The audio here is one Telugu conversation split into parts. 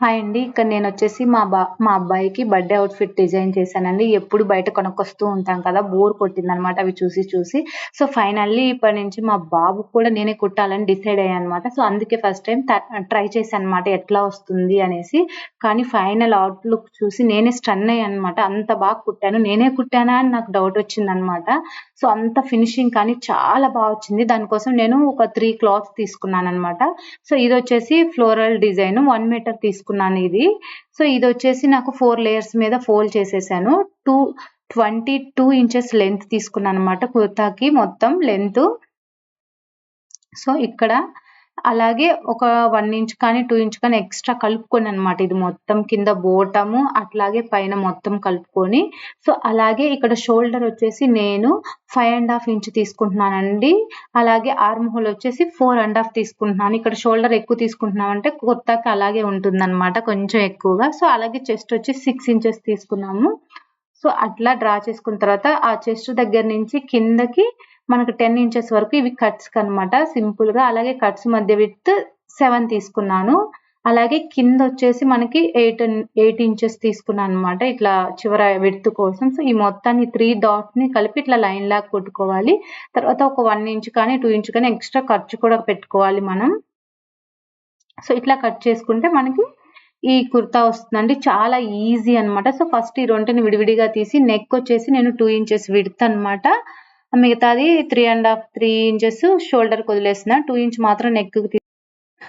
హాయ్ అండి. ఇక్కడ నేను వచ్చేసి మా బా మా అబ్బాయికి బర్త్‌డే అవుట్‌ఫిట్ డిజైన్ చేశానండి. ఎప్పుడు బయట కొనుక్కొస్తూ ఉంటాం కదా! బోర్ కొట్టిందనమాట అవి చూసి చూసి. సో, ఫైనల్లీ ఇప్పటి నుంచి మా బాబుకు కూడా నేనే కుట్టాలని డిసైడ్ అయ్యాననమాట. సో, అందుకే ఫస్ట్ టైం ట ట్రై చేశానమాట ఎట్లా వస్తుంది అనేసి. కానీ ఫైనల్ అవుట్ లుక్ చూసి నేనే స్టన్ అయ్యాననమాట. అంత బాగా కుట్టాను. నేనే కుట్టానా అని నాకు డౌట్ వచ్చిందనమాట. సో, అంత ఫినిషింగ్ కానీ చాలా బాగా వచ్చింది. దానికోసం నేను ఒక త్రీ క్లాత్స్ తీసుకున్నాననమాట. సో, ఇది వచ్చేసి ఫ్లోరల్ డిజైన్ వన్ మీటర్ తీసుకున్నాను తీసుకున్నాను ఇది. సో, ఇది వచ్చేసి నాకు ఫోర్ లేయర్స్ మీద ఫోల్డ్ చేసేసాను. టూ 22 ఇంచెస్ లెంత్ తీసుకున్నాను అనమాట కుర్తాకి మొత్తం లెంతు. సో, ఇక్కడ అలాగే ఒక వన్ ఇంచ్ కానీ, టూ ఇంచ్ కానీ ఎక్స్‌ట్రా కలుపుకొని అనమాట ఇది మొత్తం కింద బోటము అట్లాగే పైన మొత్తం కలుపుకొని. సో, అలాగే ఇక్కడ షోల్డర్ వచ్చేసి నేను ఫైవ్ అండ్ హాఫ్ ఇంచ్ తీసుకుంటున్నానండి. అలాగే ఆర్మ్ హోల్ వచ్చేసి 4 ½ తీసుకుంటున్నాను. ఇక్కడ షోల్డర్ ఎక్కువ తీసుకుంటున్నామంటే కుర్తాకి అలాగే ఉంటుందన్నమాట కొంచెం ఎక్కువగా. సో, అలాగే చెస్ట్ వచ్చి సిక్స్ ఇంచెస్ తీసుకున్నాము. సో, అట్లా డ్రా చేసుకున్న తర్వాత ఆ చెస్ట్ దగ్గర నుంచి కిందకి మనకు 10 ఇంచెస్ వరకు ఇవి కట్స్‌కనమాట సింపుల్‌గా. అలాగే కట్స్ మధ్య విత్ సెవెన్ తీసుకున్నాను. అలాగే కింద వచ్చేసి మనకి ఎయిట్ ఎయిట్ ఇంచెస్ తీసుకున్నాను అనమాట ఇట్లా చివర విడ్త్ కోసం. సో, ఈ మొత్తాన్ని 3 డాట్స్‌ని కలిపి ఇట్లా లైన్ లాగా కొట్టుకోవాలి. తర్వాత ఒక వన్ ఇంచ్ కానీ, టూ ఇంచ్ కానీ ఎక్స్‌ట్రా ఖర్చు కూడా పెట్టుకోవాలి మనం. సో, ఇట్లా కట్ చేసుకుంటే మనకి ఈ కుర్తా వస్తుందండి. చాలా ఈజీ అనమాట. సో, ఫస్ట్ ఈ రెండుని విడివిడిగా తీసి నెక్ వచ్చేసి నేను టూ ఇంచెస్ విడుతా అనమాట. మిగతాది 3 ½ 3 ఇంచెస్ షోల్డర్కు వదిలేసిన. టూ ఇంచ్ మాత్రం నెక్కి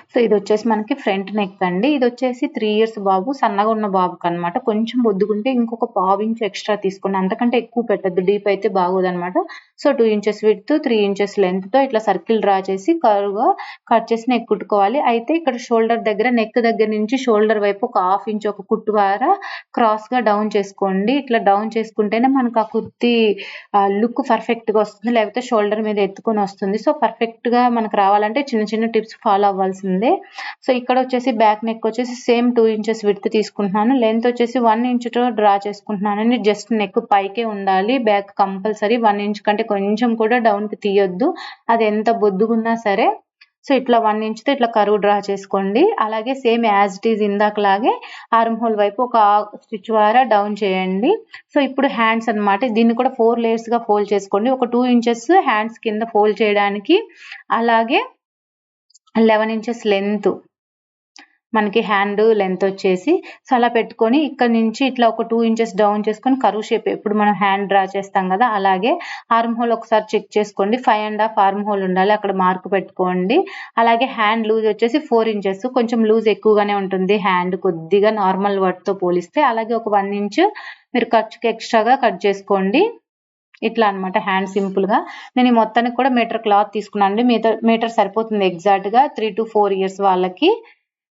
సో, ఇదొచ్చేసి మనకి ఫ్రంట్ నెక్ అండి. ఇది వచ్చేసి త్రీ ఇయర్స్ బాబు సన్నగా ఉన్న బాబుకనమాట. కొంచెం బొద్దుకుంటే ఇంకొక పావు ఇంచు ఎక్స్‌ట్రా తీసుకోండి అంతకంటే ఎక్కువ పెట్టద్దు డీప్ అయితే బాగోదనమాట. So, two inches width, three inches లెంత్తో ఇట్లా సర్కిల్ డ్రా చేసి కరువుగా కట్ చేసి నెక్ కుట్టుకోవాలి. అయితే ఇక్కడ షోల్డర్ దగ్గర నెక్ దగ్గర నుంచి షోల్డర్ వైపు ఒక హాఫ్ ఇంచ్ ఒక కుట్టు ద్వారా క్రాస్‌గా డౌన్ చేసుకోండి. ఇట్లా డౌన్ చేసుకుంటేనే మనకు ఆ కుర్తీ లుక్ పర్ఫెక్ట్గా వస్తుంది. లేకపోతే షోల్డర్ మీద ఎత్తుకొని వస్తుంది. సో, పర్ఫెక్ట్గా మనకు రావాలంటే చిన్న చిన్న టిప్స్ ఫాలో అవ్వాల్సింది సో, ఇక్కడ వచ్చేసి బ్యాక్ నెక్ వచ్చేసి సేమ్ టూ ఇంచెస్ విడ్త్ తీసుకుంటున్నాను. లెంత్ వచ్చేసి వన్ ఇంచుతో డ్రా చేసుకుంటున్నాను జస్ట్ నెక్ పైకే ఉండాలి. బ్యాక్ కంపల్సరీ వన్ ఇంచ్ కంటే కొంచెం కూడా డౌన్‌కి తీయొద్దు. అది ఎంత బొద్దుగున్నా సరే. సో, ఇట్లా వన్ ఇంచ్‌తో ఇట్లా కరువు డ్రా చేసుకోండి. అలాగే సేమ్ యాజ్ ఇట్ ఈజ్ ఇందాకలాగే ఆర్మ్ హోల్ వైపు ఒక స్టిచ్ ద్వారా డౌన్ చేయండి. సో, ఇప్పుడు హ్యాండ్స్ అనమాట. దీన్ని కూడా ఫోర్ లేయర్స్‌గా ఫోల్డ్ చేసుకోండి. ఒక టూ ఇంచెస్ హ్యాండ్స్ కింద ఫోల్డ్ చేయడానికి అలాగే 11 ఇంచెస్ లెంత్ మనకి హ్యాండ్ లెంత్ వచ్చేసి సో, అలా పెట్టుకొని ఇక్కడ నుంచి ఇట్లా ఒక టూ ఇంచెస్ డౌన్ చేసుకొని కరువు షేప్ ఎప్పుడు మనం హ్యాండ్ డ్రా చేస్తాం కదా! అలాగే ఆర్మ్ హోల్ ఒకసారి చెక్ చేసుకోండి. Five and half arm whole ఉండాలి. అక్కడ మార్క్ పెట్టుకోండి. అలాగే హ్యాండ్ లూజ్ వచ్చేసి ఫోర్ ఇంచెస్ కొంచెం లూజ్ ఎక్కువగానే ఉంటుంది హ్యాండ్ కొద్దిగా నార్మల్ వర్డ్తో పోలిస్తే. అలాగే ఒక వన్ ఇంచ్ మీరు ఖర్చుకి ఎక్స్‌ట్రాగా కట్ చేసుకోండి. ఇట్లా అనమాట హ్యాండ్ సింపుల్‌గా. నేను ఈ మొత్తానికి కూడా మీటర్ క్లాత్ తీసుకున్నానండి. మీటర్ మీటర్ సరిపోతుంది ఎగ్జాక్ట్‌గా 3-4 ఇయర్స్ వాళ్ళకి.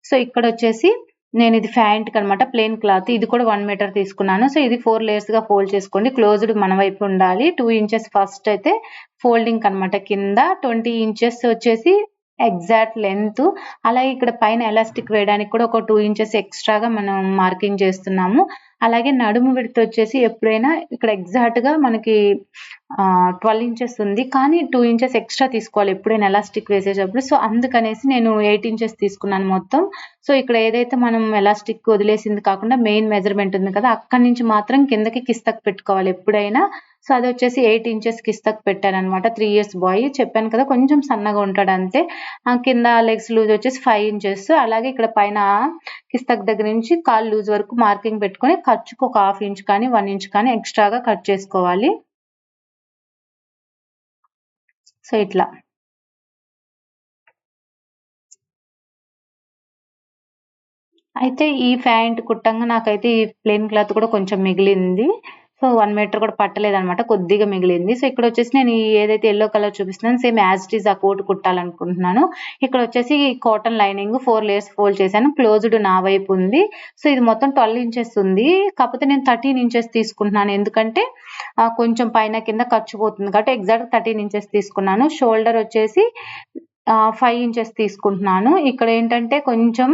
సో, ఇక్కడ వచ్చేసి నేను ఇది ఫ్యాంట్‌కనమాట ప్లెయిన్ క్లాత్. ఇది కూడా వన్ మీటర్ తీసుకున్నాను. సో, ఇది ఫోర్ లేయర్స్‌గా ఫోల్డ్ చేసుకోండి. క్లోజ్డ్ మన వైపు ఉండాలి. టూ ఇంచెస్ ఫస్ట్ అయితే ఫోల్డింగ్ అనమాట కింద. 20 ఇంచెస్ వచ్చేసి ఎగ్జాక్ట్ లెంత్. అలాగే ఇక్కడ పైన ఎలాస్టిక్ వేయడానికి కూడా ఒక టూ ఇంచెస్ ఎక్స్‌ట్రాగా మనం మార్కింగ్ చేస్తున్నాము. అలాగే నడుము విడత వచ్చేసి ఎప్పుడైనా ఇక్కడ ఎగ్జాక్ట్‌గా మనకి ట్వెల్వ్ ఇంచెస్ ఉంది. కానీ టూ ఇంచెస్ ఎక్స్‌ట్రా తీసుకోవాలి ఎప్పుడైనా ఎలాస్టిక్ వేసేటప్పుడు. సో, అందుకనేసి నేను ఎయిట్ ఇంచెస్ తీసుకున్నాను మొత్తం. సో, ఇక్కడ ఏదైతే మనం ఎలాస్టిక్ వదిలేసింది కాకుండా మెయిన్ మెజర్‌మెంట్ ఉంది కదా! అక్కడి నుంచి మాత్రం కిందకి కిస్తక్ పెట్టుకోవాలి ఎప్పుడైనా. సో, అది వచ్చేసి ఎయిట్ ఇంచెస్ కిస్తక్ పెట్టాననమాట. 3 ఇయర్స్ బాయ్. చెప్పాను కదా! కొంచెం సన్నగా ఉంటాడు అంతే. కింద లెగ్స్ లూజ్ వచ్చేసి ఫైవ్ ఇంచెస్. అలాగే ఇక్కడ పైన కిస్తక్ దగ్గర నుంచి కాల్ లూజ్ వరకు మార్కింగ్ పెట్టుకుని ఖర్చుకి ఒక హాఫ్ ఇంచ్ కానీ, వన్ ఇంచ్ కానీ ఎక్స్‌ట్రాగా కట్ చేసుకోవాలి. సో, ఇట్లా. అయితే ఈ ప్యాంట్ కుట్టంగా నాకైతే ఈ ప్లెయిన్ క్లాత్ కూడా కొంచెం మిగిలింది. సో, వన్ మీటర్ కూడా పట్టలేదనమాట. కొద్దిగా మిగిలింది. సో, ఇక్కడ వచ్చేసి నేను ఏదైతే ఎల్లో కలర్ చూపిస్తున్నాను సేమ్ యాజ్ ఇట్ ఈస్ ఆ కోట్ కుట్టాలనుకుంటున్నాను. ఇక్కడ వచ్చేసి cotton lining four layers fold చేశాను. క్లోజ్డ్ నా వైపు ఉంది. సో, ఇది మొత్తం 12 ఇంచెస్ ఉంది. కాకపోతే నేను 13 ఇంచెస్ తీసుకుంటున్నాను. ఎందుకంటే కొంచెం పైన కింద ఖర్చు పోతుంది కాబట్టి ఎగ్జాక్ట్ 13 ఇంచెస్ తీసుకున్నాను. షోల్డర్ వచ్చేసి ఫైవ్ ఇంచెస్ తీసుకుంటున్నాను. ఇక్కడ ఏంటంటే కొంచెం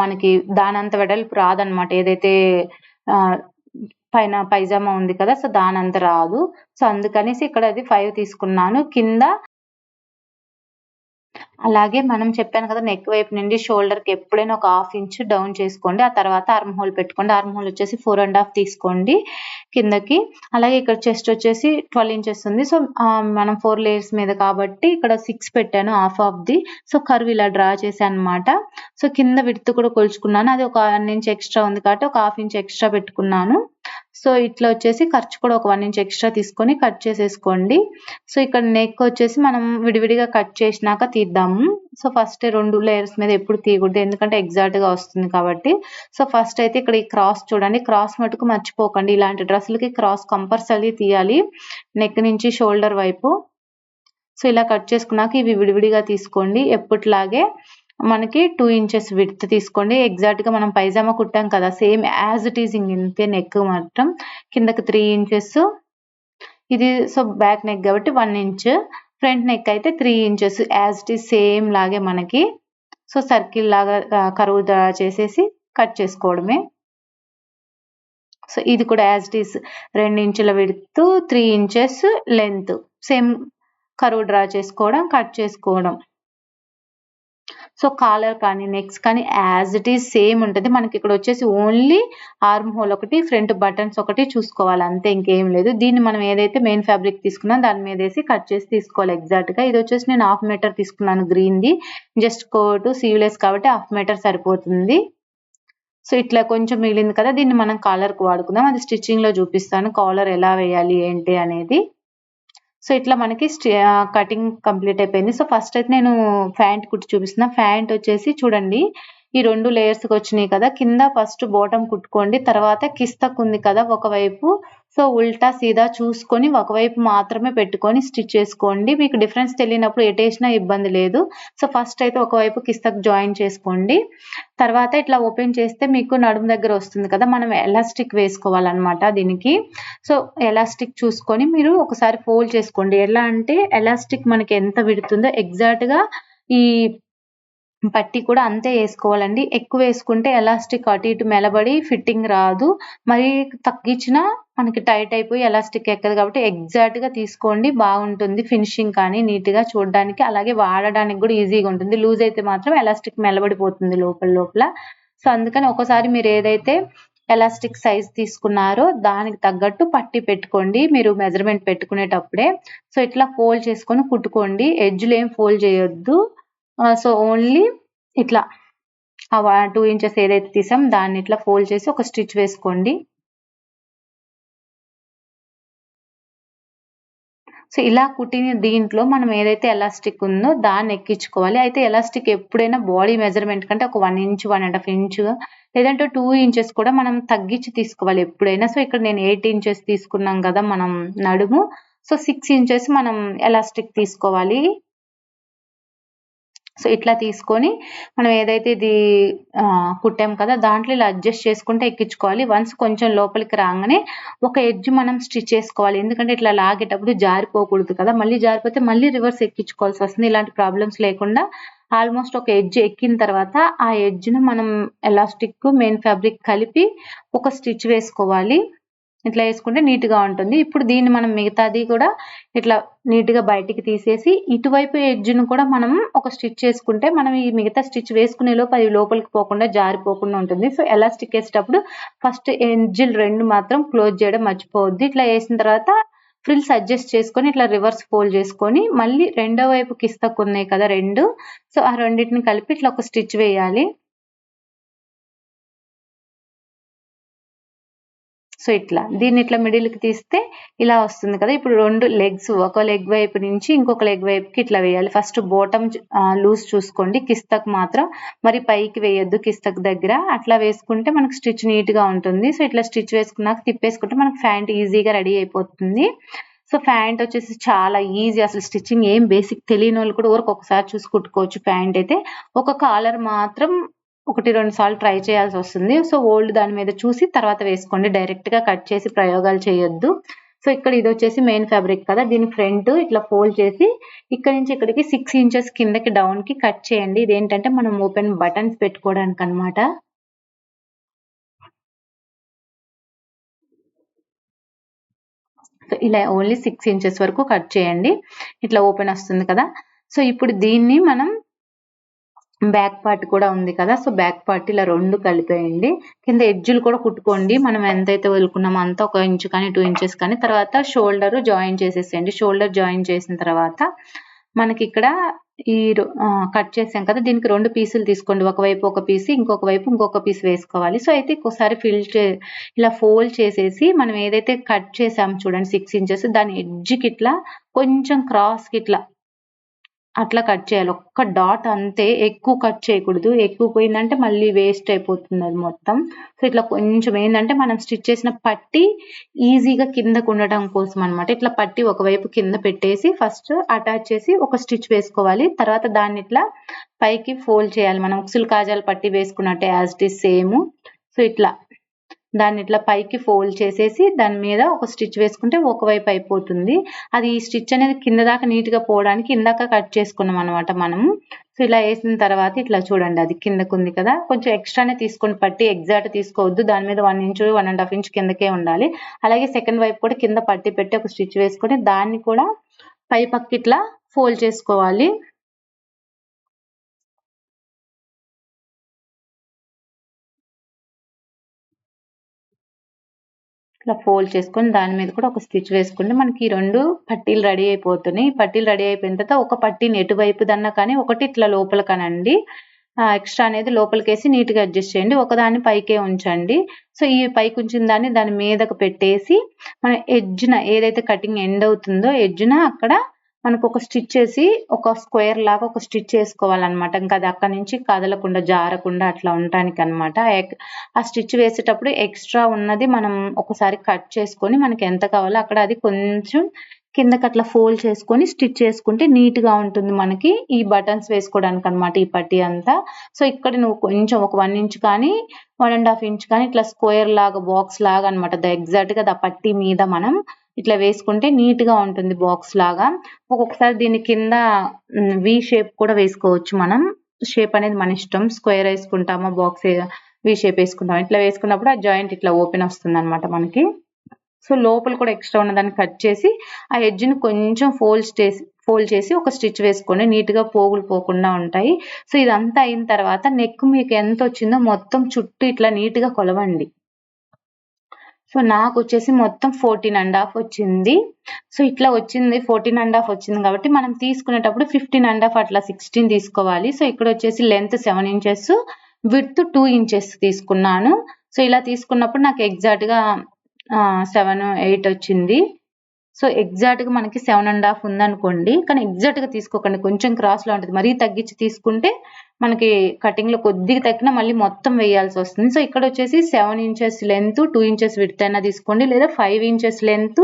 మనకి దానంత వెడల్పు రాదనమాట. ఏదైతే పైన పైజామా ఉంది కదా! సో, దాని అంత రాదు. సో, అందుకనేసి ఇక్కడ అది ఫైవ్ తీసుకున్నాను. కింద అలాగే మనం చెప్పాను కదా నెక్ వైపు నుండి షోల్డర్కి ఎప్పుడైనా ఒక హాఫ్ ఇంచ్ డౌన్ చేసుకోండి. ఆ తర్వాత ఆర్మ్ హోల్ పెట్టుకోండి. ఆర్మ్ హోల్ వచ్చేసి ఫోర్ అండ్ హాఫ్ తీసుకోండి కిందకి. అలాగే ఇక్కడ చెస్ట్ వచ్చేసి ట్వెల్వ్ ఇంచెస్ ఉంది. సో మనం ఫోర్ లేయర్స్ మీద కాబట్టి ఇక్కడ సిక్స్ పెట్టాను half of the so curve ఇలా డ్రా చేశాను అనమాట సో కింద విడుతు కూడా కొలుచుకున్నాను. అది ఒక వన్ ఇంచ్ ఎక్స్ట్రా ఉంది కాబట్టి ఒక హాఫ్ ఇంచ్ ఎక్స్ట్రా పెట్టుకున్నాను. సో ఇట్లా వచ్చేసి ఖర్చు కూడా ఒక వన్ ఇంచ్ ఎక్స్ట్రా తీసుకొని కట్ చేసేసుకోండి. సో ఇక్కడ నెక్ వచ్చేసి మనం విడివిడిగా కట్ చేసినాక తీద్దాము. సో ఫస్ట్ రెండు లేయర్స్ మీద ఎప్పుడు తీయకూడదు ఎందుకంటే ఎగ్జాక్ట్గా వస్తుంది కాబట్టి. సో ఫస్ట్ అయితే ఇక్కడ ఈ క్రాస్ చూడండి క్రాస్ మటుకు మర్చిపోకండి. ఇలాంటి డ్రెస్సులకి క్రాస్ కంపల్సరీ తీయాలి నెక్ నుంచి షోల్డర్ వైపు. సో ఇలా కట్ చేసుకున్నాక ఇవి విడివిడిగా తీసుకోండి. ఎప్పటిలాగే మనకి టూ ఇంచెస్ విడ్త్ తీసుకోండి. ఎగ్జాక్ట్గా మనం పైజామా కుట్టాం కదా సేమ్ యాజ్ ఇట్ ఈజ్ ఇంతే నెక్ మాత్రం. కిందకి త్రీ ఇంచెస్ ఇది సో బ్యాక్ నెక్ కాబట్టి వన్ ఇంచ్ ఫ్రంట్ నెక్ అయితే three inches as it is same లాగే మనకి. సో సర్కిల్ లాగా కరువు చేసేసి కట్ చేసుకోవడమే. సో ఇది కూడా యాజ్ ఇట్ ఈస్ రెండు ఇంచుల విడుతూ three inches length same curve draw చేసుకోవడం కట్ చేసుకోవడం. సో కాలర్ కానీ నెక్స్ కానీ యాజ్ ఇట్ ఈస్ సేమ్ ఉంటుంది. మనకి ఇక్కడ వచ్చేసి ఓన్లీ ఆర్మ్ హోల్ ఒకటి ఫ్రంట్ బటన్స్ ఒకటి చూసుకోవాలి. అంతే ఇంకేం లేదు. దీన్ని మనం ఏదైతే మెయిన్ ఫ్యాబ్రిక్ తీసుకున్నా దాని మీద వేసి కట్ చేసి తీసుకోవాలి ఎగ్జాక్ట్గా ఇది వచ్చేసి నేను హాఫ్ మీటర్ తీసుకున్నాను green the just coat sleeveless కాబట్టి హాఫ్ మీటర్ సరిపోతుంది. సో ఇట్లా కొంచెం మిగిలింది కదా దీన్ని మనం కాలర్కి వాడుకుందాం. అది స్టిచ్చింగ్లో చూపిస్తాను. కాలర్ ఎలా వేయాలి ఏంటి అనేది. సో ఇట్లా మనకి కటింగ్ కంప్లీట్ అయిపోయింది. సో ఫస్ట్ అయితే నేను ప్యాంట్ కుట్టి చూపిస్తున్నా. ప్యాంట్ వచ్చేసి చూడండి ఈ రెండు లేయర్స్కి వచ్చినాయి కదా కింద ఫస్ట్ బాటమ్ కుట్టుకోండి తర్వాత కిస్తక్ ఉంది కదా ఒకవైపు. సో ఉల్టా సీదా చూసుకొని ఒకవైపు మాత్రమే పెట్టుకొని స్టిచ్ చేసుకోండి. మీకు డిఫరెన్స్ తెలియనప్పుడు ఎటేసినా ఇబ్బంది లేదు. సో ఫస్ట్ అయితే ఒకవైపు కిస్తక్ జాయిన్ చేసుకోండి. తర్వాత ఇట్లా ఓపెన్ చేస్తే మీకు నడుము దగ్గర వస్తుంది కదా మనం ఎలాస్టిక్ వేసుకోవాలన్నమాట దీనికి. సో ఎలాస్టిక్ చూసుకొని మీరు ఒకసారి ఫోల్డ్ చేసుకోండి. ఎలా అంటే ఎలాస్టిక్ మనకి ఎంత విడుతుందో ఎగ్జాక్ట్గా ఈ పట్టి కూడా అంతే వేసుకోవాలండి. ఎక్కువ వేసుకుంటే ఎలాస్టిక్ అటు ఇటు మెలబడి ఫిట్టింగ్ రాదు. మరి తగ్గించినా మనకి టైట్ అయిపోయి ఎలాస్టిక్ ఎక్కదు కాబట్టి ఎగ్జాక్ట్గా తీసుకోండి బాగుంటుంది. ఫినిషింగ్ కానీ నీట్గా చూడడానికి అలాగే వాడడానికి కూడా ఈజీగా ఉంటుంది. లూజ్ అయితే మాత్రం ఎలాస్టిక్ మెలబడిపోతుంది లోపల లోపల. సో అందుకని ఒకసారి మీరు ఏదైతే ఎలాస్టిక్ సైజ్ తీసుకున్నారో దానికి తగ్గట్టు పట్టి పెట్టుకోండి. మీరు మెజర్మెంట్ పెట్టుకునేటప్పుడే. సో ఇట్లా ఫోల్డ్ చేసుకొని కుట్టుకోండి. ఎడ్జ్లు ఏం ఫోల్డ్ చేయొద్దు. సో ఓన్లీ ఇట్లా ఆ టూ ఇంచెస్ ఏదైతే తీసాం దాన్ని ఇట్లా ఫోల్డ్ చేసి ఒక స్టిచ్ వేసుకోండి. సో ఇలా కుట్టిన దీంట్లో మనం ఏదైతే ఎలాస్టిక్ ఉందో దాన్ని ఎక్కించుకోవాలి. అయితే ఎలాస్టిక్ ఎప్పుడైనా బాడీ మెజర్మెంట్ కంటే ఒక one inch one and half inch లేదంటే టూ ఇంచెస్ కూడా మనం తగ్గించి తీసుకోవాలి ఎప్పుడైనా. సో ఇక్కడ నేను ఎయిట్ ఇంచెస్ తీసుకున్నాం కదా మనం నడుము. సో సిక్స్ ఇంచెస్ మనం ఎలాస్టిక్ తీసుకోవాలి. సో ఇట్లా తీసుకొని మనం ఏదైతే ఇది కుట్టాం కదా దాంట్లో ఇలా అడ్జస్ట్ చేసుకుంటే ఎక్కించుకోవాలి. వన్స్ కొంచెం లోపలికి రాగానే ఒక ఎడ్జ్ మనం స్టిచ్ చేసుకోవాలి. ఎందుకంటే ఇట్లా లాగేటప్పుడు జారిపోకూడదు కదా. మళ్ళీ జారిపోతే మళ్ళీ రివర్స్ ఎక్కించుకోవాల్సి వస్తుంది. ఇలాంటి ప్రాబ్లమ్స్ లేకుండా ఆల్మోస్ట్ ఒక ఎడ్జ్ ఎక్కిన తర్వాత ఆ ఎడ్జ్ను మనం ఎలాస్టిక్ మెయిన్ ఫ్యాబ్రిక్ కలిపి ఒక స్టిచ్ వేసుకోవాలి. ఇట్లా వేసుకుంటే నీట్గా ఉంటుంది. ఇప్పుడు దీన్ని మనం మిగతాది కూడా ఇట్లా నీట్గా బయటికి తీసేసి ఇటువైపు ఎడ్జ్ను కూడా మనం ఒక స్టిచ్ చేసుకుంటే మనం ఈ మిగతా స్టిచ్ వేసుకునే లోపు అది లోపలికి పోకుండా జారిపోకుండా ఉంటుంది. సో ఎలాస్టిక్ వేసేటప్పుడు ఫస్ట్ ఎడ్జిల్ రెండు మాత్రం క్లోజ్ చేయడం మర్చిపోవద్దు. ఇట్లా వేసిన తర్వాత ఫ్రిల్స్ అడ్జస్ట్ చేసుకొని ఇట్లా రివర్స్ ఫోల్డ్ చేసుకొని మళ్ళీ రెండో వైపు కిస్తకు ఉన్నాయి కదా రెండు. సో ఆ రెండింటిని కలిపి ఇట్లా ఒక స్టిచ్ వేయాలి. సో ఇట్లా. దీన్ని ఇట్లా మిడిల్కి తీస్తే ఇలా వస్తుంది కదా. ఇప్పుడు రెండు లెగ్స్ ఒక లెగ్ వైపు నుంచి ఇంకొక లెగ్ వైపుకి ఇట్లా వేయాలి. ఫస్ట్ బోటం లూజ్ చూసుకోండి. కిస్తక్ మాత్రం మరి పైకి వేయొద్దు కిస్తక్ దగ్గర. అట్లా వేసుకుంటే మనకు స్టిచ్ నీట్గా ఉంటుంది. సో ఇట్లా స్టిచ్ వేసుకున్నాక తిప్పేసుకుంటే మనకు ప్యాంట్ ఈజీగా రెడీ అయిపోతుంది. సో ప్యాంట్ వచ్చేసి చాలా ఈజీ అసలు స్టిచ్చింగ్. ఏం బేసిక్ తెలియని వాళ్ళు కూడా ఊరికి ఒకసారి చూసి కుట్టుకోవచ్చు ప్యాంట్ అయితే. ఒక కాలర్ మాత్రం ఒకటి రెండు సార్లు ట్రై చేయాల్సి వస్తుంది. సో ఓల్డ్ దాని మీద చూసి తర్వాత వేసుకోండి. డైరెక్ట్గా కట్ చేసి ప్రయోగాలు చేయొద్దు. సో ఇక్కడ ఇది వచ్చేసి మెయిన్ ఫ్యాబ్రిక్ కదా. దీని ఫ్రంట్ ఇట్లా ఫోల్డ్ చేసి ఇక్కడ నుంచి ఇక్కడికి సిక్స్ ఇంచెస్ కిందకి డౌన్కి కట్ చేయండి. ఇదేంటంటే మనం ఓపెన్ బటన్స్ పెట్టుకోవడానికి అనమాట సో ఇలా ఓన్లీ సిక్స్ ఇంచెస్ వరకు కట్ చేయండి. ఇట్లా ఓపెన్ వస్తుంది కదా. సో ఇప్పుడు దీన్ని మనం బ్యాక్ పార్ట్ కూడా ఉంది కదా సో బ్యాక్ పార్ట్ ఇలా రెండు కలిపేయండి. కింద ఎడ్జులు కూడా కుట్టుకోండి. మనం ఎంతైతే వదులుకున్నామో అంత ఒక ఇంచు కానీ టూ ఇంచెస్ కానీ తర్వాత షోల్డర్ జాయిన్ చేసేసేయండి. షోల్డర్ జాయిన్ చేసిన తర్వాత మనకి ఇక్కడ ఈ కట్ చేసాం కదా దీనికి రెండు పీసులు తీసుకోండి. ఒకవైపు ఒక పీస్ ఇంకొక వైపు ఇంకొక పీస్ వేసుకోవాలి. సో అయితే ఒకసారి ఫిల్ చే ఇలా ఫోల్డ్ చేసేసి మనం ఏదైతే కట్ చేసాం చూడండి సిక్స్ ఇంచెస్ దాని ఎడ్జ్కి ఇట్లా కొంచెం క్రాస్కి ఇట్లా అట్లా కట్ చేయాలి. ఒక్క డాట్ అంతే ఎక్కువ కట్ చేయకూడదు. ఎక్కువ పోయిందంటే మళ్ళీ వేస్ట్ అయిపోతుంది అది మొత్తం. సో ఇట్లా కొంచెం ఏంటంటే మనం స్టిచ్ చేసిన పట్టి ఈజీగా కిందకు ఉండటం కోసం అనమాట ఇట్లా పట్టి ఒకవైపు కింద పెట్టేసి ఫస్ట్ అటాచ్ చేసి ఒక స్టిచ్ వేసుకోవాలి. తర్వాత దాన్ని ఇట్లా పైకి ఫోల్డ్ చేయాలి. మనం ఉక్సులు కాజాలు పట్టి వేసుకున్నట్టే as it is same. So ఇట్లా. దాన్ని ఇట్లా పైకి ఫోల్డ్ చేసేసి దాని మీద ఒక స్టిచ్ వేసుకుంటే ఒకవైపు అయిపోతుంది. అది ఈ స్టిచ్ అనేది కింద దాకా నీట్గా పోవడానికి ఇందాక కట్ చేసుకున్నాం అనమాట మనము. సో ఇలా వేసిన తర్వాత ఇట్లా చూడండి అది కిందకు ఉంది కదా. కొంచెం ఎక్స్ట్రానే తీసుకొని పట్టి ఎగ్జాక్ట్ తీసుకోవద్దు. దాని మీద one inch one and half inch కిందకే ఉండాలి. అలాగే సెకండ్ వైపు కూడా కింద పట్టి పెట్టి ఒక స్టిచ్ వేసుకొని దాన్ని కూడా పై పక్క ఇట్లా ఫోల్డ్ చేసుకోవాలి. ఇట్లా ఫోల్డ్ చేసుకొని దాని మీద కూడా ఒక స్టిచ్ వేసుకుంటే మనకి ఈ రెండు పట్టీలు రెడీ అయిపోతున్నాయి. పట్టీలు రెడీ అయిపోయిన తర్వాత ఒక పట్టీని ఎటువైపు దన్నా కానీ ఒకటి ఇట్లా లోపల కనండి ఎక్స్ట్రా అనేది లోపలికేసి నీట్గా అడ్జస్ట్ చేయండి. ఒకదాన్ని పైకే ఉంచండి. సో ఈ పైకి ఉంచిన దాన్ని దాని మీదకు పెట్టేసి మన ఎడ్జ్న ఏదైతే కటింగ్ ఎండ్ అవుతుందో ఎడ్జ్న అక్కడ మనకు ఒక స్టిచ్ చేసి ఒక స్క్వేర్ లాగా ఒక స్టిచ్ వేసుకోవాలన్నమాట ఇంకా అది అక్కడ నుంచి కదలకుండా జారకుండా అట్లా ఉండటానికి అనమాట ఆ స్టిచ్ వేసేటప్పుడు ఎక్స్ట్రా ఉన్నది మనం ఒకసారి కట్ చేసుకొని మనకి ఎంత కావాలో అక్కడ అది కొంచెం కిందకి అట్లా ఫోల్డ్ చేసుకొని స్టిచ్ చేసుకుంటే నీట్గా ఉంటుంది మనకి ఈ బటన్స్ వేసుకోవడానికి అనమాట ఈ పట్టి అంతా. సో ఇక్కడ నువ్వు కొంచెం ఒక వన్ ఇంచ్ కానీ వన్ అండ్ హాఫ్ ఇంచ్ కానీ ఇట్లా స్క్వేర్ లాగా బాక్స్ లాగా అనమాట ఎగ్జాక్ట్గా ఆ పట్టి మీద మనం ఇట్లా వేసుకుంటే నీట్గా ఉంటుంది బాక్స్ లాగా. ఒక్కొక్కసారి దీని కింద వి షేప్ కూడా వేసుకోవచ్చు మనం. షేప్ అనేది మన ఇష్టం. స్క్వేర్ వేసుకుంటామా బాక్స్ వి షేప్ వేసుకుంటాం ఇట్లా వేసుకున్నప్పుడు ఆ జాయింట్ ఇట్లా ఓపెన్ వస్తుంది అనమాట మనకి. సో లోపల కూడా ఎక్స్ట్రా ఉన్నదాన్ని కట్ చేసి ఆ ఎడ్జ్ని కొంచెం ఫోల్డ్ చేసి ఫోల్డ్ చేసి ఒక స్టిచ్ వేసుకోండి. నీట్గా పోగులు పోకుండా ఉంటాయి. సో ఇదంతా అయిన తర్వాత నెక్ మీకు ఎంత వచ్చిందో మొత్తం చుట్టూ ఇట్లా నీట్గా కొలవండి. సో నాకు వచ్చేసి మొత్తం ఫోర్టీన్ అండ్ హాఫ్ వచ్చింది. సో ఇట్లా వచ్చింది ఫోర్టీన్ అండ్ హాఫ్ వచ్చింది కాబట్టి మనం తీసుకునేటప్పుడు ఫిఫ్టీన్ అండ్ హాఫ్ అట్లా సిక్స్టీన్ తీసుకోవాలి. సో ఇక్కడ వచ్చేసి length seven inches width two inches తీసుకున్నాను. సో ఇలా తీసుకున్నప్పుడు నాకు ఎగ్జాక్ట్గా సెవెన్ ఎయిట్ వచ్చింది. సో ఎగ్జాక్ట్గా మనకి సెవెన్ అండ్ హాఫ్ ఉందనుకోండి కానీ ఎగ్జాక్ట్గా తీసుకోకండి. కొంచెం క్రాస్లో ఉంటుంది మరీ తగ్గించి తీసుకుంటే మనకి కటింగ్లో కొద్దిగా తగ్గినా మళ్ళీ మొత్తం వేయాల్సి వస్తుంది. సో ఇక్కడ వచ్చేసి seven inches length two inches width అయినా తీసుకోండి. లేదా ఫైవ్ ఇంచెస్ లెంత్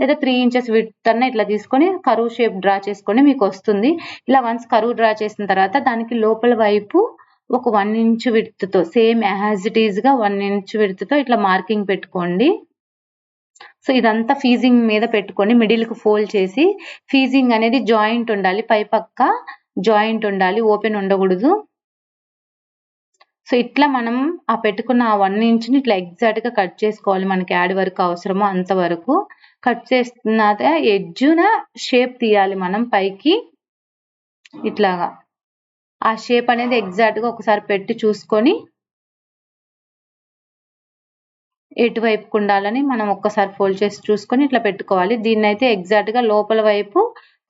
లేదా త్రీ ఇంచెస్ విడ్త్ అన్న ఇట్లా తీసుకొని కరువు షేప్ డ్రా చేసుకొని మీకు వస్తుంది. ఇలా వన్స్ కరువు డ్రా చేసిన తర్వాత దానికి లోపల వైపు ఒక వన్ ఇంచ్ విడ్త్తో సేమ్ యాజ్ ఇట్ ఈజ్గా వన్ ఇంచ్ విడ్త్తో ఇట్లా మార్కింగ్ పెట్టుకోండి. సో ఇదంతా ఫీజింగ్ మీద పెట్టుకొని మిడిల్కి ఫోల్డ్ చేసి ఫీజింగ్ అనేది జాయింట్ ఉండాలి పై పక్క జాయింట్ ఉండాలి ఓపెన్ ఉండకూడదు. సో ఇట్లా మనం ఆ పెట్టుకున్న ఆ వన్ ఇంచ్ని ఇట్లా ఎగ్జాక్ట్గా కట్ చేసుకోవాలి మనకి యాడ్ వరకు. అవసరమో అంతవరకు కట్ చేస్తున్న ఎడ్జున షేప్ తీయాలి మనం పైకి ఇట్లాగా. ఆ షేప్ అనేది ఎగ్జాక్ట్గా ఒకసారి పెట్టి చూసుకొని ఎటువైపుకు ఉండాలని మనం ఒక్కసారి ఫోల్డ్ చేసి చూసుకొని ఇట్లా పెట్టుకోవాలి. దీన్ని అయితే ఎగ్జాక్ట్గా లోపల వైపు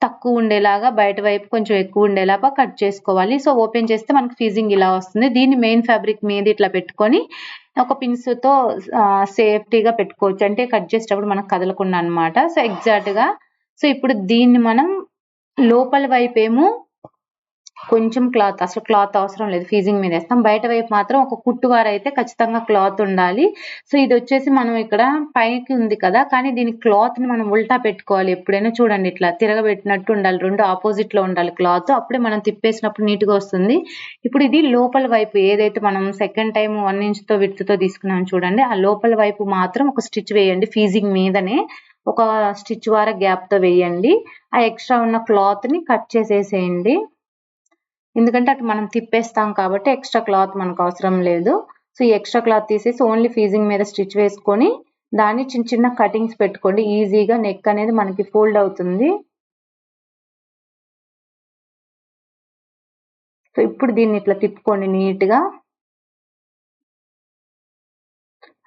తక్కువ ఉండేలాగా బయట వైపు కొంచెం ఎక్కువ ఉండేలాగా కట్ చేసుకోవాలి. సో ఓపెన్ చేస్తే మనకి ఫీజింగ్ ఇలా వస్తుంది. దీన్ని మెయిన్ ఫ్యాబ్రిక్ మీద ఇట్లా పెట్టుకొని ఒక పిన్స్తో సేఫ్టీగా పెట్టుకోవచ్చు. అంటే కట్ చేసేటప్పుడు మనకు కదలకుండా అనమాట సో ఎగ్జాక్ట్గా సో ఇప్పుడు దీన్ని మనం లోపల వైపు ఏమో కొంచెం క్లాత్ అసలు క్లాత్ అవసరం లేదు ఫీజింగ్ మీద వేస్తాం. బయట వైపు మాత్రం ఒక కుట్టువారు అయితే ఖచ్చితంగా క్లాత్ ఉండాలి. సో ఇది వచ్చేసి మనం ఇక్కడ పైకి ఉంది కదా కానీ దీని క్లాత్ని మనం ఉల్టా పెట్టుకోవాలి ఎప్పుడైనా చూడండి. ఇట్లా తిరగబెట్టినట్టు ఉండాలి రెండు ఆపోజిట్లో ఉండాలి క్లాత్. అప్పుడే మనం తిప్పేసినప్పుడు నీట్గా వస్తుంది. ఇప్పుడు ఇది లోపల వైపు ఏదైతే మనం సెకండ్ టైం వన్ ఇంచ్తో విత్తో తీసుకున్నాం చూడండి ఆ లోపల వైపు మాత్రం ఒక స్టిచ్ వేయండి ఫీజింగ్ మీదనే ఒక స్టిచ్ వార గ్యాప్తో వేయండి. ఆ ఎక్స్ట్రా ఉన్న క్లాత్ని కట్ చేసేసేయండి. ఎందుకంటే అటు మనం తిప్పేస్తాం కాబట్టి ఎక్స్ట్రా క్లాత్ మనకు అవసరం లేదు. సో ఈ ఎక్స్ట్రా క్లాత్ తీసేసి ఓన్లీ ఫీజింగ్ మీద స్టిచ్ వేసుకొని దాన్ని చిన్న చిన్న కటింగ్స్ పెట్టుకోండి. ఈజీగా నెక్ అనేది మనకి ఫోల్డ్ అవుతుంది. సో ఇప్పుడు దీన్ని ఇట్లా తిప్పుకోండి నీట్గా.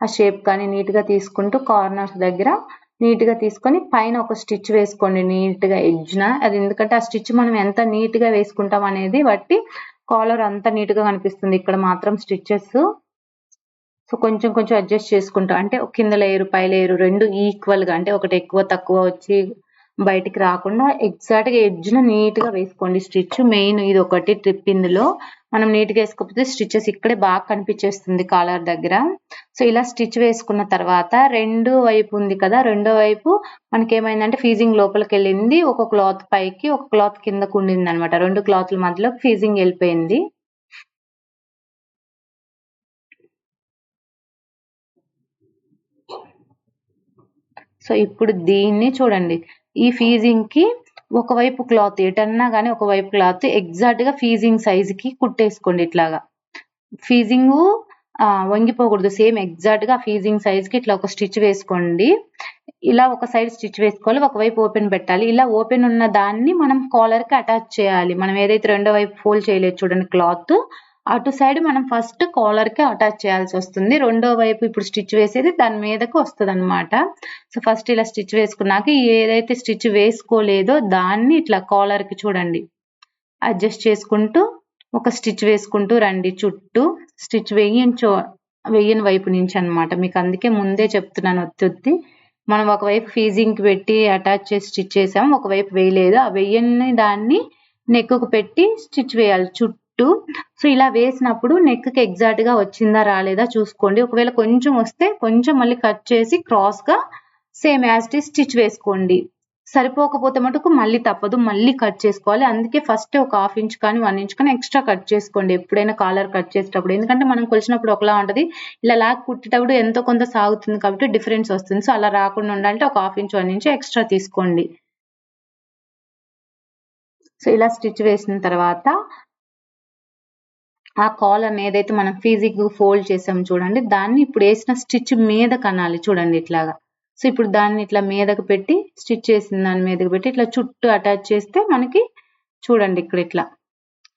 ఆ షేప్ కానీ నీట్గా తీసుకుంటూ కార్నర్స్ దగ్గర నీట్గా తీసుకొని పైన ఒక స్టిచ్ వేసుకోండి నీట్గా ఎడ్జ్న. అది ఎందుకంటే ఆ స్టిచ్ మనం ఎంత నీట్గా వేసుకుంటాం అనేది బట్టి కాలర్ అంత నీట్గా కనిపిస్తుంది. ఇక్కడ మాత్రం స్టిచెస్ సో కొంచెం కొంచెం అడ్జస్ట్ చేసుకుంటాం. అంటే కింద లేయరు పై లేయరు రెండు ఈక్వల్గా అంటే ఒకటి ఎక్కువ తక్కువ వచ్చి బయటికి రాకుండా ఎగ్జాక్ట్గా ఎడ్జ్న నీట్గా వేసుకోండి. స్టిచ్ మెయిన్ ఇది ఒకటి ట్రిప్ ఇందులో. మనం నీట్గా వేసుకోకపోతే స్టిచ్చెస్ ఇక్కడే బాగా కనిపించేస్తుంది కాలర్ దగ్గర. సో ఇలా స్టిచ్ వేసుకున్న తర్వాత రెండు వైపు ఉంది కదా రెండో వైపు మనకి ఏమైందంటే ఫీజింగ్ లోపలికి వెళ్ళింది. ఒక క్లాత్ పైకి ఒక క్లాత్ కిందకు ఉండింది అనమాట రెండు క్లాత్ల మధ్యలో ఫీజింగ్ వెళ్ళిపోయింది. సో ఇప్పుడు దీన్ని చూడండి. ఈ ఫీజింగ్కి ఒకవైపు క్లాత్ ఎటన్నా కానీ ఒకవైపు క్లాత్ ఎగ్జాక్ట్గా ఫీజింగ్ సైజ్కి కుట్టేసుకోండి ఇట్లాగా. ఫీజింగ్ వంగిపోకూడదు. సేమ్ ఎగ్జాక్ట్గా ఫీజింగ్ సైజ్కి ఇట్లా ఒక స్టిచ్ వేసుకోండి. ఇలా ఒక సైడ్ స్టిచ్ వేసుకోవాలి. ఒకవైపు ఓపెన్ పెట్టాలి. ఇలా ఓపెన్ ఉన్న దాన్ని మనం కాలర్కి అటాచ్ చేయాలి. మనం ఏదైతే రెండో వైపు ఫోల్డ్ చేయలేదు చూడండి క్లాత్ అటు సైడ్ మనం ఫస్ట్ కాలర్కి అటాచ్ చేయాల్సి వస్తుంది. రెండో వైపు ఇప్పుడు స్టిచ్ వేసేది దాని మీదకి వస్తుంది అనమాట సో ఫస్ట్ ఇలా స్టిచ్ వేసుకున్నాక ఏదైతే స్టిచ్ వేసుకోలేదో దాన్ని ఇట్లా కాలర్కి చూడండి. అడ్జస్ట్ చేసుకుంటూ ఒక స్టిచ్ వేసుకుంటూ రండి. చుట్టూ స్టిచ్ వేయించో చో వెయ్యని వైపు నుంచి అన్నమాట. మీకు అందుకే ముందే చెప్తున్నాను ఒత్తి మనం ఒకవైపు ఫీజింగ్కి పెట్టి అటాచ్ చేసి స్టిచ్ చేసాము ఒకవైపు వేయలేదు. ఆ వెయ్యని దాన్ని నెక్కు పెట్టి స్టిచ్ వేయాలి. చుట్టూ సో ఇలా వేసినప్పుడు నెక్కి ఎగ్జాక్ట్గా వచ్చిందా రాలేదా చూసుకోండి. ఒకవేళ కొంచెం వస్తే కొంచెం మళ్ళీ కట్ చేసి క్రాస్గా సేమ్ యాజ్ టీ స్టిచ్ వేసుకోండి. సరిపోకపోతే మటుకు మళ్ళీ తప్పదు మళ్ళీ కట్ చేసుకోవాలి. అందుకే ఫస్ట్ ఒక హాఫ్ ఇంచ్ కానీ వన్ ఇంచ్ కానీ ఎక్స్ట్రా కట్ చేసుకోండి. ఎప్పుడైనా కాలర్ కట్ చేసేటప్పుడు. ఎందుకంటే మనం కొలిచినప్పుడు ఒకలా ఉంటది. ఇలా లాగ్ కుట్టేటప్పుడు ఎంతో కొంత సాగుతుంది కాబట్టి డిఫరెన్స్ వస్తుంది. సో అలా రాకుండా ఉండాలంటే ఒక half inch one inch extra తీసుకోండి. సో ఇలా స్టిచ్ వేసిన తర్వాత ఆ కాలర్ ఏదైతే మనం ఫీజిక్ ఫోల్డ్ చేసాం చూడండి. దాన్ని ఇప్పుడు వేసిన స్టిచ్ మీద కనాలి చూడండి ఇట్లాగా. సో ఇప్పుడు దాన్ని ఇట్లా మీదకి పెట్టి స్టిచ్ చేసిన దాని మీదకి పెట్టి ఇట్లా చుట్టూ అటాచ్ చేస్తే మనకి చూడండి ఇక్కడ ఇట్లా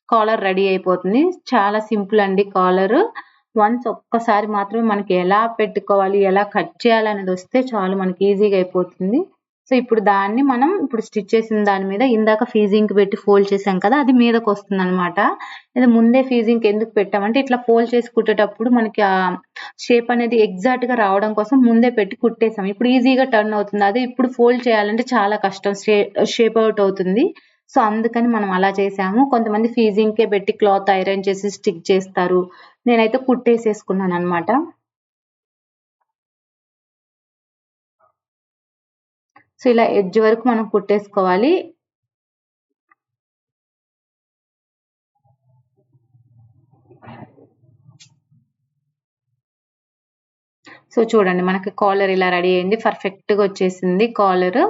కాలర్ రెడీ అయిపోతుంది. చాలా సింపుల్ అండి కాలర్. వన్స్ ఒక్కసారి మాత్రమే మనకి ఎలా పెట్టుకోవాలి ఎలా కట్ చేయాలి అనేది వస్తే చాలు మనకి ఈజీగా అయిపోతుంది. సో ఇప్పుడు దాన్ని మనం ఇప్పుడు స్టిచ్ చేసిన దాని మీద ఇందాక ఫీజింగ్ పెట్టి ఫోల్డ్ చేసాం కదా అది మీదకి వస్తుంది అనమాట ఇది ముందే ఫీజింగ్ ఎందుకు పెట్టామంటే ఇట్లా ఫోల్డ్ చేసి కుట్టేటప్పుడు మనకి ఆ షేప్ అనేది ఎగ్జాక్ట్గా రావడం కోసం ముందే పెట్టి కుట్టేసాం ఇప్పుడు ఈజీగా టర్న్ అవుతుంది. అదే ఇప్పుడు ఫోల్డ్ చేయాలంటే చాలా కష్టం. షేప్ అవుట్ అవుతుంది. సో అందుకని మనం అలా చేసాము కొంతమంది ఫీజింగ్కే పెట్టి క్లాత్ ఐరన్ చేసి స్టిక్ చేస్తారు. నేనైతే కుట్టేసేసుకున్నాను అనమాట సో ఇలా ఎడ్జ్ వరకు మనం కుట్టేసుకోవాలి. సో చూడండి మనకి కాలర్ ఇలా రెడీ అయింది. పర్ఫెక్ట్గా వచ్చేసింది కాలర్.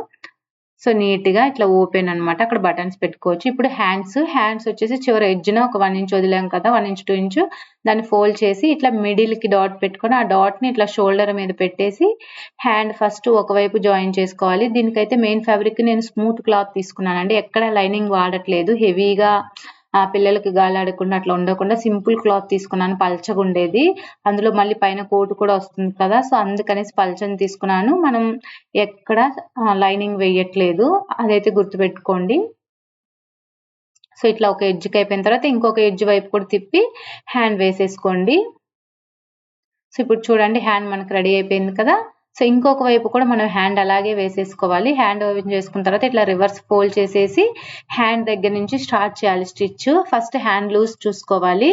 సో నీట్గా ఇట్లా ఓపెన్ అన్నమాట. అక్కడ బటన్స్ పెట్టుకోవచ్చు. ఇప్పుడు హ్యాండ్స్ హ్యాండ్స్ వచ్చేసి చివరి ఎడ్జ్న ఒక వన్ ఇంచ్ వదిలాం కదా వన్ ఇంచ్ టూ ఇంచ్. దాన్ని ఫోల్డ్ చేసి ఇట్లా మిడిల్కి డాట్ పెట్టుకొని ఆ డాట్ని ఇట్లా షోల్డర్ మీద పెట్టేసి హ్యాండ్ ఫస్ట్ ఒకవైపు జాయిన్ చేసుకోవాలి. దీనికైతే మెయిన్ ఫ్యాబ్రిక్ నేను స్మూత్ క్లాత్ తీసుకున్నానండి. ఎక్కడ లైనింగ్ వాడట్లేదు. హెవీగా పిల్లలకి గాలాడకుండా అట్లా ఉండకుండా సింపుల్ క్లాత్ తీసుకున్నాను పల్చగా ఉండేది అందులో మళ్ళీ పైన కోటు కూడా వస్తుంది కదా సో అందుకనేసి పల్చని తీసుకున్నాను. మనం ఎక్కడ లైనింగ్ వేయట్లేదు. అదైతే గుర్తుపెట్టుకోండి. సో ఇట్లా ఒక ఎడ్జ్కి అయిపోయిన తర్వాత ఇంకొక ఎడ్జ్ వైపు కూడా తిప్పి హ్యాండ్ వేసేసుకోండి. సో ఇప్పుడు చూడండి హ్యాండ్ మనకు రెడీ అయిపోయింది కదా. సో ఇంకొక వైపు కూడా మనం హ్యాండ్ అలాగే వేసేసుకోవాలి. హ్యాండ్ ఓపెన్ చేసుకున్న తర్వాత ఇట్లా రివర్స్ ఫోల్డ్ చేసేసి హ్యాండ్ దగ్గర నుంచి స్టార్ట్ చేయాలి స్టిచ్. ఫస్ట్ హ్యాండ్ లూజ్ చూసుకోవాలి.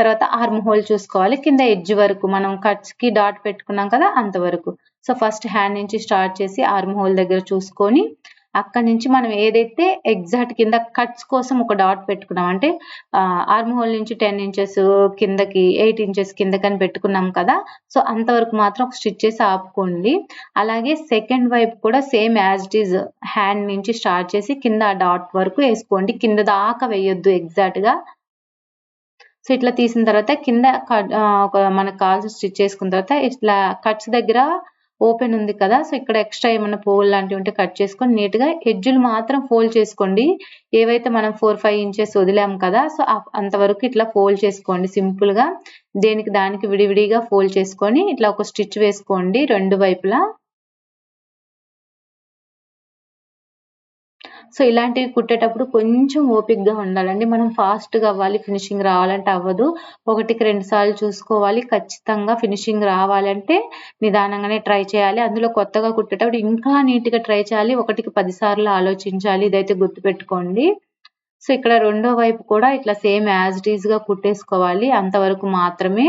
తర్వాత ఆర్మ్ హోల్ చూసుకోవాలి. కింద ఎడ్జ్ వరకు మనం కట్స్కి డాట్ పెట్టుకున్నాం కదా అంతవరకు. సో ఫస్ట్ హ్యాండ్ నుంచి స్టార్ట్ చేసి ఆర్మ్ హోల్ దగ్గర చూసుకొని అక్కడి నుంచి మనం ఏదైతే ఎగ్జాక్ట్ కింద కట్స్ కోసం ఒక డాట్ పెట్టుకున్నాం అంటే ఆర్మ్ హోల్ నుంచి టెన్ ఇంచెస్ కిందకి ఎయిట్ ఇంచెస్ కిందకని పెట్టుకున్నాం కదా సో అంతవరకు మాత్రం ఒక స్టిచ్ చేసి ఆపుకోండి. అలాగే సెకండ్ వైపు కూడా same as it is hand నుంచి స్టార్ట్ చేసి కింద ఆ డాట్ వరకు వేసుకోండి. కింద దాకా వేయొద్దు ఎగ్జాక్ట్గా. సో ఇట్లా తీసిన తర్వాత కింద ఒక మనకు కాల్స్ స్టిచ్ చేసుకున్న తర్వాత ఇట్లా కట్స్ దగ్గర ఓపెన్ ఉంది కదా సో ఇక్కడ ఎక్స్ట్రా ఏమైనా పోల్ లాంటివి ఉంటే కట్ చేసుకొని నీట్గా ఎడ్జులు మాత్రం ఫోల్డ్ చేసుకోండి. ఏవైతే మనం ఫోర్ ఫైవ్ ఇంచెస్ వదిలాం కదా సో అంతవరకు ఇట్లా ఫోల్డ్ చేసుకోండి సింపుల్గా. దేనికి దానికి విడివిడిగా ఫోల్డ్ చేసుకొని ఇట్లా ఒక స్టిచ్ వేసుకోండి రెండు వైపులా. సో ఇలాంటివి కుట్టేటప్పుడు కొంచెం ఓపిక్గా ఉండాలండి. మనం ఫాస్ట్గా అవ్వాలి ఫినిషింగ్ రావాలంటే అవ్వదు. ఒకటికి రెండు సార్లు చూసుకోవాలి ఖచ్చితంగా ఫినిషింగ్ రావాలంటే నిదానంగానే ట్రై చేయాలి. అందులో కొత్తగా కుట్టేటప్పుడు ఇంకా నీట్గా ట్రై చేయాలి. ఒకటికి పదిసార్లు ఆలోచించాలి. ఇదైతే గుర్తుపెట్టుకోండి. సో ఇక్కడ రెండో వైపు కూడా ఇట్లా సేమ్ యాజ్గా కుట్టేసుకోవాలి. అంతవరకు మాత్రమే.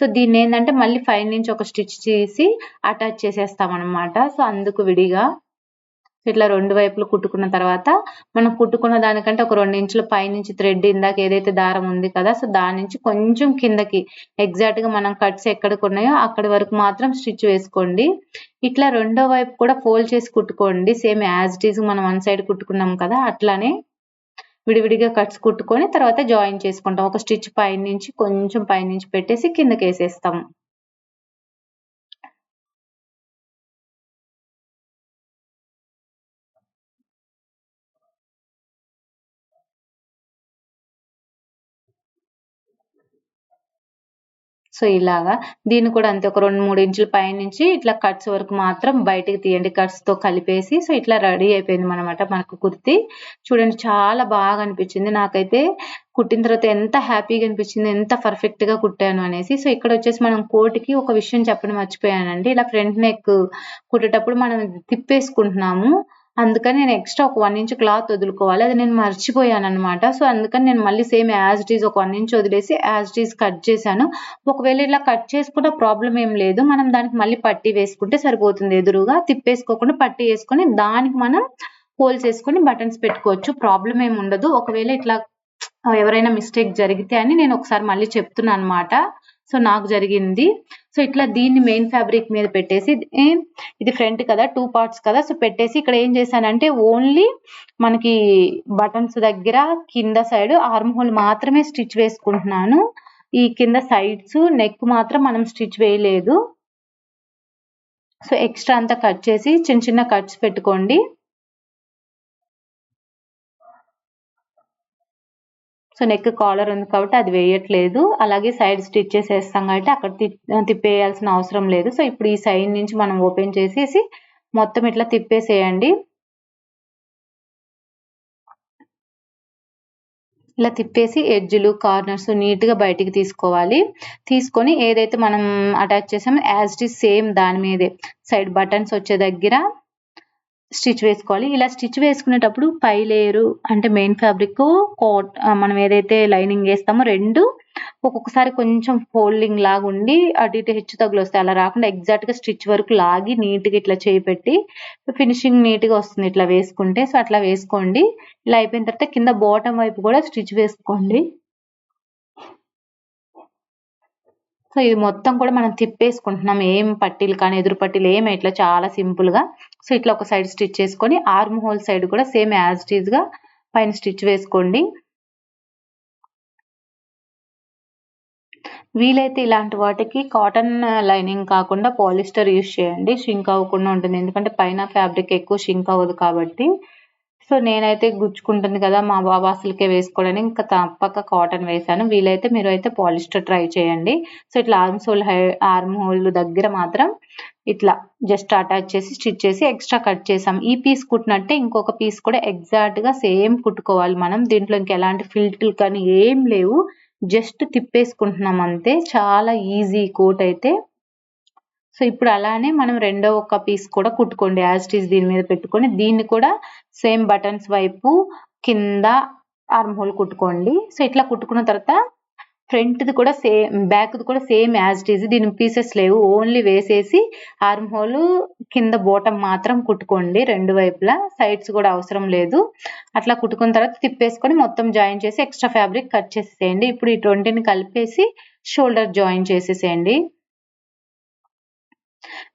సో దీన్ని ఏంటంటే మళ్ళీ ఫైన్ నుంచి ఒక స్టిచ్ చేసి అటాచ్ చేసేస్తాం అనమాట సో అందుకు విడిగా ఇట్లా రెండు వైపులు కుట్టుకున్న తర్వాత మనం కుట్టుకున్న దానికంటే ఒక రెండు ఇంచుల పైనుంచి థ్రెడ్ ఇందాక ఏదైతే దారం ఉంది కదా సో దాని నుంచి కొంచెం కిందకి ఎగ్జాక్ట్గా మనం కట్స్ ఎక్కడికి ఉన్నాయో అక్కడి వరకు మాత్రం స్టిచ్ వేసుకోండి. ఇట్లా రెండో వైపు కూడా ఫోల్డ్ చేసి కుట్టుకోండి. సేమ్ యాజ్ ఇట్ ఈస్ మనం వన్ సైడ్ కుట్టుకున్నాం కదా అట్లానే విడివిడిగా కట్స్ కుట్టుకొని తర్వాత జాయిన్ చేసుకుంటాం. ఒక స్టిచ్ పైనుంచి కొంచెం పైనుంచి పెట్టేసి కిందకి వేసేస్తాం సో ఇలాగా. దీన్ని కూడా అంతే ఒక రెండు మూడు ఇంచుల పైనుంచి ఇట్లా కట్స్ వరకు మాత్రం బయటికి తీయండి. కట్స్తో కలిపేసి సో ఇట్లా రెడీ అయిపోయింది అనమాట మనకు కుర్తి. చూడండి చాలా బాగా అనిపించింది. నాకైతే కుట్టిన తర్వాత ఎంత హ్యాపీగా అనిపించింది ఎంత పర్ఫెక్ట్గా కుట్టాను అనేసి. సో ఇక్కడ వచ్చేసి మనం కోటికి ఒక విషయం చెప్పడం మర్చిపోయానండి. ఇలా ఫ్రంట్ నెక్ కుట్టేటప్పుడు మనం తిప్పేసుకుంటున్నాము. అందుకని నేను ఎక్స్ట్రా ఒక వన్ ఇంచ్ క్లాత్ వదులుకోవాలి. అది నేను మర్చిపోయాను అనమాట సో అందుకని నేను మళ్ళీ సేమ్ యాజ్ ఇట్ ఈజ్ ఒక వన్ ఇంచ్ వదిలేసి యాజ్ ఇట్ ఈజ్ కట్ చేశాను. ఒకవేళ ఇలా కట్ చేసుకున్న ప్రాబ్లం ఏం లేదు. మనం దానికి మళ్ళీ పట్టి వేసుకుంటే సరిపోతుంది ఎదురుగా. తిప్పేసుకోకుండా పట్టి వేసుకొని దానికి మనం హోల్స్ వేసుకొని బటన్స్ పెట్టుకోవచ్చు. ప్రాబ్లం ఏమి ఉండదు. ఒకవేళ ఇట్లా ఎవరైనా మిస్టేక్ జరిగితే అని నేను ఒకసారి మళ్ళీ చెప్తున్నాను అనమాట సో నాకు జరిగింది. సో ఇట్లా దీన్ని మెయిన్ ఫ్యాబ్రిక్ మీద పెట్టేసి ఇది ఫ్రంట్ కదా టూ పార్ట్స్ కదా సో పెట్టేసి ఇక్కడ ఏం చేశానంటే ఓన్లీ మనకి బటన్స్ దగ్గర కింద సైడ్ ఆర్మ్ హోల్ మాత్రమే స్టిచ్ వేసుకుంటున్నాను. ఈ కింద సైడ్స్ నెక్ మాత్రం మనం స్టిచ్ వేయలేదు. సో ఎక్స్ట్రా అంతా కట్ చేసి చిన్న చిన్న కట్స్ పెట్టుకోండి. సో నెక్ కాలర్ ఉంది కాబట్టి అది వేయట్లేదు. అలాగే సైడ్ స్టిచ్చెస్ వేస్తాం కాబట్టి అక్కడ తిప్పేయాల్సిన అవసరం లేదు. సో ఇప్పుడు ఈ సైడ్ నుంచి మనం ఓపెన్ చేసేసి మొత్తం ఇట్లా తిప్పేసేయండి. ఇలా తిప్పేసి ఎడ్జ్లు కార్నర్స్ నీట్గా బయటికి తీసుకోవాలి. తీసుకొని ఏదైతే మనం అటాచ్ చేసామో యాజ్ ఇట్ సేమ్ దాని మీదే. సైడ్ బటన్స్ వచ్చే దగ్గర స్టిచ్ వేసుకోవాలి. ఇలా స్టిచ్ వేసుకునేటప్పుడు పై లేయరు అంటే మెయిన్ ఫ్యాబ్రిక్ కోట్ మనం ఏదైతే లైనింగ్ వేస్తామో రెండు ఒక్కొక్కసారి కొంచెం ఫోల్డింగ్ లాగా ఉండి అటు ఇటు హెచ్చు తగులు వస్తాయి. అలా రాకుండా ఎగ్జాక్ట్గా స్టిచ్ వరకు లాగి నీట్గా ఇట్లా చేయి పెట్టి ఫినిషింగ్ నీట్గా వస్తుంది ఇట్లా వేసుకుంటే. సో అట్లా వేసుకోండి. ఇలా అయిపోయిన తర్వాత కింద బాటమ్ వైపు కూడా స్టిచ్ వేసుకోండి. సో ఇది మొత్తం కూడా మనం తిప్పేసుకుంటున్నాం. ఏం పట్టీలు కానీ ఎదురు పట్టీలు ఏమి ఇట్లా చాలా సింపుల్గా. సో ఇట్లా ఒక సైడ్ స్టిచ్ చేసుకొని ఆర్మ్ హోల్ సైడ్ కూడా సేమ్ యాజ్ ఇట్గా పైన స్టిచ్ వేసుకోండి. వీలైతే ఇలాంటి వాటికి కాటన్ లైనింగ్ కాకుండా పాలిస్టర్ యూస్ చేయండి. షింక్ అవ్వకుండా ఉంటుంది. ఎందుకంటే పైన ఫ్యాబ్రిక్ ఎక్కువ షింక్ అవ్వదు కాబట్టి సో నేనైతే గుచ్చుకుంటుంది కదా మా బాబు అసలుకే వేసుకోవడానికి. ఇంకా తప్పక కాటన్ వేసాను వీలైతే మీరు అయితే పాలిస్టర్ ట్రై చేయండి. సో ఇట్లా ఆర్మ్స్ హోల్ ఆర్మ్ హోల్ దగ్గర మాత్రం ఇట్లా జస్ట్ అటాచ్ చేసి స్టిచ్ చేసి ఎక్స్ట్రా కట్ చేసాం. ఈ పీస్ కుట్టినట్టే ఇంకొక పీస్ కూడా ఎగ్జాక్ట్గా సేమ్ కుట్టుకోవాలి మనం. దీంట్లో ఇంకా ఎలాంటి ఫిల్టర్ కానీ ఏం లేవు. జస్ట్ తిప్పేసుకుంటున్నాం అంతే. చాలా ఈజీ కోట్ అయితే. సో ఇప్పుడు అలానే మనం రెండో ఒక పీస్ కూడా కుట్టుకోండి యాజ్ ఇట్ ఈస్ దీని మీద పెట్టుకొని. దీన్ని కూడా సేమ్ బటన్స్ వైపు కింద ఆర్మ్ హోల్ కుట్టుకోండి. సో ఇట్లా కుట్టుకున్న తర్వాత ఫ్రంట్ది కూడా సేమ్ బ్యాక్ది కూడా సేమ్ యాజ్ ఇట్ ఈజ్ దీని పీసెస్ లేవు. ఓన్లీ వేసేసి ఆర్మ్ హోల్ కింద బోటం మాత్రం కుట్టుకోండి రెండు వైపులా. సైడ్స్ కూడా అవసరం లేదు. అట్లా కుట్టుకున్న తర్వాత తిప్పేసుకొని మొత్తం జాయిన్ చేసి ఎక్స్ట్రా ఫ్యాబ్రిక్ కట్ చేసేయండి ఇప్పుడు ఈ ట్వంటీని కలిపేసి షోల్డర్ జాయిన్ చేసేసేయండి.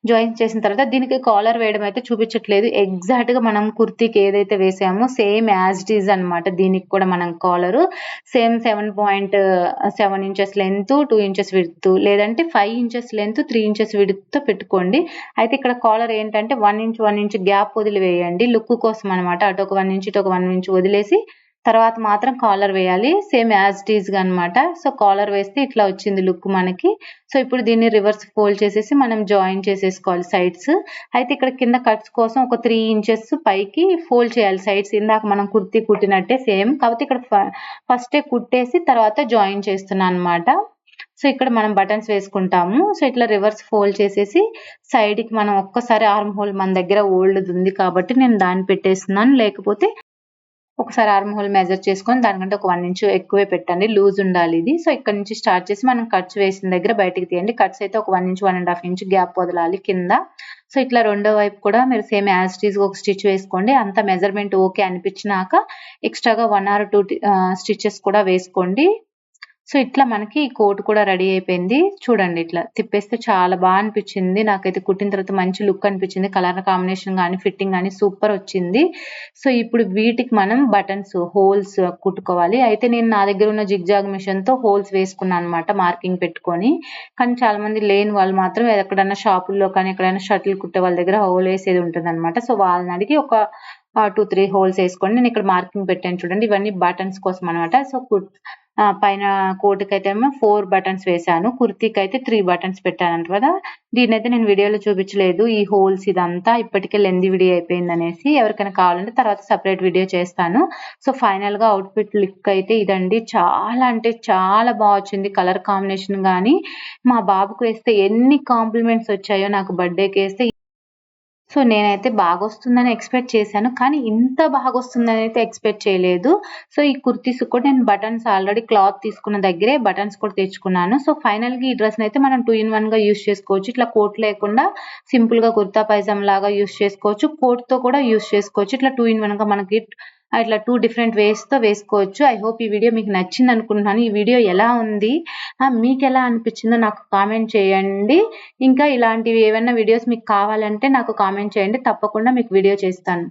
జాయిన్ చేసిన తర్వాత దీనికి కాలర్ వేయడం అయితే చూపించట్లేదు ఎగ్జాక్ట్‌గా మనం కుర్తీకి ఏదైతే వేసామో సేమ్ యాజ్ ఇట్ ఈజ్ అనమాట దీనికి కూడా మనం collar same 7.7 inches length, two inches width లేదంటే five inches length, three inches విడ్త్‌తో పెట్టుకోండి. అయితే ఇక్కడ కాలర్ ఏంటంటే one inch, one inch gap వదిలివేయండి. లుక్ కోసం అనమాట. అటు ఒక వన్ ఇంచ్, ఇటు ఒక వన్ ఇంచ్ వదిలేసి తర్వాత మాత్రం కాలర్ వేయాలి. సేమ్ యాజ్ టీజ్గా అనమాట. సో, కాలర్ వేస్తే ఇట్లా వచ్చింది లుక్ మనకి. సో, ఇప్పుడు దీన్ని రివర్స్ ఫోల్డ్ చేసేసి మనం జాయిన్ చేసేసుకోవాలి సైడ్స్. అయితే ఇక్కడ కింద కట్స్ కోసం ఒక త్రీ ఇంచెస్ పైకి ఫోల్డ్ చేయాలి సైడ్స్. ఇందాక మనం కుర్తి కుట్టినట్టే సేమ్. కాకపోతే ఇక్కడ ఫ ఫస్టే కుట్టేసి తర్వాత జాయిన్ చేస్తున్నా అనమాట. సో, ఇక్కడ మనం బటన్స్ వేసుకుంటాము. సో, ఇట్లా రివర్స్ ఫోల్డ్ చేసేసి సైడ్‌కి మనం ఒక్కసారి ఆర్మ్ హోల్ మన దగ్గర ఓల్డ్ ఉంది కాబట్టి నేను దాన్ని పెట్టేస్తున్నాను. లేకపోతే ఒకసారి ఆర్మ్ హోల్ మెజర్ చేసుకొని దానికంటే ఒక వన్ ఇంచ్ ఎక్కువే పెట్టండి. లూజ్ ఉండాలి ఇది. సో, ఇక్కడ నుంచి స్టార్ట్ చేసి మనం కట్స్ వేసిన దగ్గర బయటికి తీయండి. కట్స్ అయితే ఒక వన్ ఇంచ్, 1 ½ ఇంచ్ గ్యాప్ వదలాలి కింద. సో, ఇట్లా రెండో వైపు కూడా మీరు సేమ్ యాజ్ టీజ్ ఒక స్టిచ్ వేసుకోండి. అంత మెజర్‌మెంట్ ఓకే అనిపించినాక ఎక్స్‌ట్రాగా వన్ ఆర్ 2 టి స్టిచెస్ కూడా వేసుకోండి. సో, ఇట్లా మనకి కోట్ కూడా రెడీ అయిపోయింది. చూడండి ఇట్లా తిప్పేస్తే చాలా బాగా అనిపించింది. నాకైతే కుట్టిన తర్వాత మంచి లుక్ అనిపించింది. కలర్ కాంబినేషన్ కానీ ఫిట్టింగ్ కానీ సూపర్ వచ్చింది. సో, ఇప్పుడు వీటికి మనం బటన్స్, హోల్స్ కుట్టుకోవాలి. అయితే నేను నా దగ్గర ఉన్న జిగ్‌జాగ్ మిషన్‌తో హోల్స్ వేసుకున్నాను అనమాట మార్కింగ్ పెట్టుకొని. కానీ చాలా మంది లేని వాళ్ళు మాత్రం ఎక్కడైనా షాపుల్లో కానీ, ఎక్కడైనా షటిల్ కుట్టే వాళ్ళ దగ్గర హోల్ వేసేది ఉంటుంది అనమాట సో, వాళ్ళని అడిగి ఒక టూ త్రీ హోల్స్ వేసుకొని నేను ఇక్కడ మార్కింగ్ పెట్టాను చూడండి. ఇవన్నీ బటన్స్ కోసం అనమాట. సో, పైన కోటుకి అయితే కోట్‌కైతేమో 4 బటన్స్ వేశాను. కుర్తీకైతే 3 బటన్స్ పెట్టాను కదా! అయితే నేను వీడియోలో చూపించలేదు. ఈ హోల్స్ ఇదంతా ఇప్పటికే లెంది వీడియో అయిపోయిందనేసి. ఎవరికైనా కావాలంటే తర్వాత సెపరేట్ వీడియో చేస్తాను. సో, ఫైనల్గా అవుట్‌ఫిట్ లుక్ అయితే ఇదండి. చాలా అంటే చాలా బాగా వచ్చింది. కలర్ కాంబినేషన్ కానీ మా బాబుకు వేస్తే ఎన్ని కాంప్లిమెంట్స్ వచ్చాయో నాకు బర్త్‌డేకేస్తే సో, నేనైతే బాగొస్తుందని ఎక్స్‌పెక్ట్ చేశాను. కానీ ఇంత బాగా వస్తుందని అయితే ఎక్స్‌పెక్ట్ చేయలేదు. సో, ఈ కుర్తీస్ కూడా నేను బటన్స్ ఆల్రెడీ క్లాత్ తీసుకున్న దగ్గరే బటన్స్ కూడా తెచ్చుకున్నాను. సో, ఫైనల్‌గా ఈ అయితే మనం టూ ఇన్ వన్గా యూస్ చేసుకోవచ్చు. ఇట్లా కోట్ లేకుండా సింపుల్‌గా కుర్తా పైజామాలాగా యూస్ చేసుకోవచ్చు. కోట్‌తో కూడా యూజ్ చేసుకోవచ్చు. ఇట్లా టూ ఇన్ వన్గా మనకి ఇట్లా టూ డిఫరెంట్ వేస్‌తో వేసుకోవచ్చు. ఐ హోప్ ఈ వీడియో మీకు నచ్చిందనుకుంటున్నాను. ఈ వీడియో ఎలా ఉంది? మీకు ఎలా అనిపించిందో నాకు కామెంట్ చేయండి. ఇంకా ఇలాంటివి ఏమైనా వీడియోస్ మీకు కావాలంటే నాకు కామెంట్ చేయండి. తప్పకుండా మీకు వీడియో చేస్తాను.